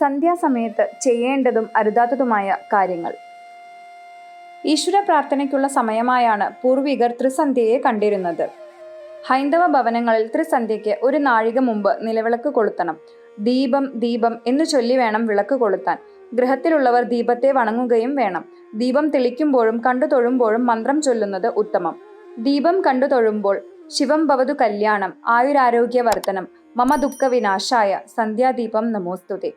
സന്ധ്യാസമയത്ത് ചെയ്യേണ്ടതും അരുതാത്തതുമായ കാര്യങ്ങൾ. ഈശ്വര പ്രാർത്ഥനയ്ക്കുള്ള സമയമായാണ് പൂർവികർ ത്രിസന്ധ്യയെ കണ്ടിരുന്നത്. ഹൈന്ദവ ഭവനങ്ങളിൽ ത്രിസന്ധ്യയ്ക്ക് ഒരു നാഴിക മുമ്പ് നിലവിളക്ക് കൊളുത്തണം. ദീപം ദീപം എന്നു ചൊല്ലി വേണം വിളക്ക് കൊളുത്താൻ. ഗൃഹത്തിലുള്ളവർ ദീപത്തെ വണങ്ങുകയും വേണം. ദീപം തെളിക്കുമ്പോഴും കണ്ടു തൊഴുമ്പോഴും മന്ത്രം ചൊല്ലുന്നത് ഉത്തമം. ദീപം കണ്ടു തൊഴുമ്പോൾ ശിവം ഭവതു കല്യാണം ആയുരാരോഗ്യവർദ്ധനം മമ ദുഃഖ വിനാശായ സന്ധ്യാദീപം നമോസ്തുതേ.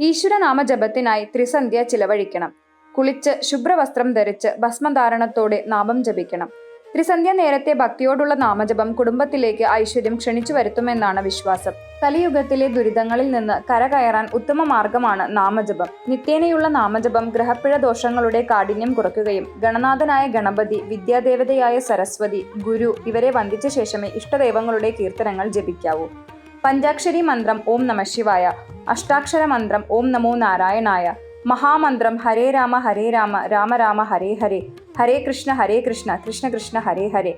ഈശ്വരനാമജപത്തിനായി ത്രിസന്ധ്യ ചിലവഴിക്കണം. കുളിച്ച് ശുഭ്രവസ്ത്രം ധരിച്ച് ഭസ്മധാരണത്തോടെ നാമം ജപിക്കണം. ത്രിസന്ധ്യ നേരത്തെ ഭക്തിയോടുള്ള നാമജപം കുടുംബത്തിലേക്ക് ഐശ്വര്യം ക്ഷണിച്ചു വരുത്തുമെന്നാണ് വിശ്വാസം. കലിയുഗത്തിലെ ദുരിതങ്ങളിൽ നിന്ന് കരകയറാൻ ഉത്തമ മാർഗമാണ് നാമജപം. നിത്യേനയുള്ള നാമജപം ഗ്രഹപ്പിഴ ദോഷങ്ങളുടെ കാഠിന്യം കുറയ്ക്കുകയും ഗണനാഥനായ ഗണപതി വിദ്യാദേവതയായ സരസ്വതി ഗുരു ഇവരെ വന്ദിച്ച ശേഷമേ ഇഷ്ടദൈവങ്ങളുടെ കീർത്തനങ്ങൾ ജപിക്കാവൂ. പഞ്ചാക്ഷരി മന്ത്രം ഓം നമ ശിവായ. അഷ്ടാക്ഷര മന്ത്രം ഓം നമോ നാരായണായ. മഹാമന്ത്രം ഹരേ രാമ ഹരേ രാമ രാമ രാമ ഹരേ ഹരേ. ഹരേ കൃഷ്ണ ഹരേ കൃഷ്ണ കൃഷ്ണ കൃഷ്ണ ഹരേ ഹരേ.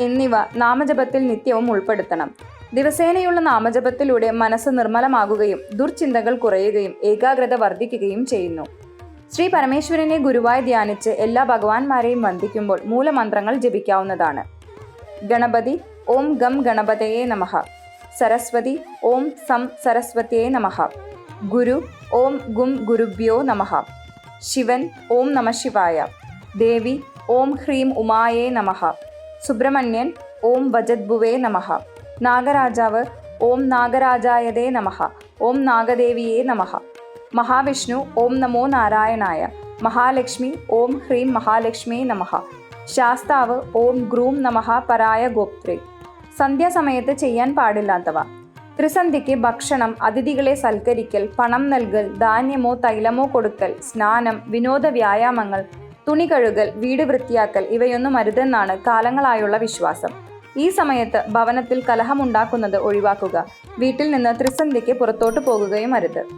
എന്നിവ നാമജപത്തിൽ നിത്യവും ഉൾപ്പെടുത്തണം. ദിവസേനയുള്ള നാമജപത്തിലൂടെ മനസ്സ് നിർമ്മലമാകുകയും ദുർചിന്തകൾ കുറയുകയും ഏകാഗ്രത വർദ്ധിക്കുകയും ചെയ്യുന്നു. ശ്രീ പരമേശ്വരനെ ഗുരുവായി ധ്യാനിച്ച് എല്ലാ ഭഗവാന്മാരെയും വന്ദിക്കുമ്പോൾ മൂലമന്ത്രങ്ങൾ ജപിക്കാവുന്നതാണ്. ഗണപതി ഓം ഗം ഗണപതയെ നമഃ. സരസ്വതി ഓം സം സരസ്വത്യേ നമഃ. ഗുരു ഓം ഗും ഗുരുഭ്യോ നമഃ. ശിവൻ ഓം നമ ശിവായ. ദേവി ഓം ഹ്രീം ഉമായേ നമഃ. സുബ്രഹ്മണ്യൻ ഓം വജദ്ഭുവേ നമഃ. നാഗരാജാവ് ഓം നാഗരാജായതേ നമഃ. ഓം നാഗദേവിയേ നമഃ. മഹാവിഷ്ണു ഓം നമോ നാരായണായ. മഹാലക്ഷ്മി ഓം ഹ്രീം മഹാലക്ഷ്മി നമഃ. ശാസ്താവ് ഓം ഗ്രൂം നമഃ പരായ ഗോപ്ത്രേ. സന്ധ്യാസമയത്ത് ചെയ്യാൻ പാടില്ലാത്തവ. ത്രിസന്ധിക്ക് ഭക്ഷണം അതിഥികളെ സൽക്കരിക്കൽ പണം നൽകൽ ധാന്യമോ തൈലമോ കൊടുക്കൽ സ്നാനം വിനോദ വ്യായാമങ്ങൾ തുണി കഴുകൽ വീട് വൃത്തിയാക്കൽ ഇവയൊന്നും അരുതെന്നാണ് കാലങ്ങളായുള്ള വിശ്വാസം. ഈ സമയത്ത് ഭവനത്തിൽ കലഹമുണ്ടാക്കുന്നത് ഒഴിവാക്കുക. വീട്ടിൽ നിന്ന് ത്രിസന്ധിക്ക് പുറത്തോട്ട് പോകുകയും അരുത്.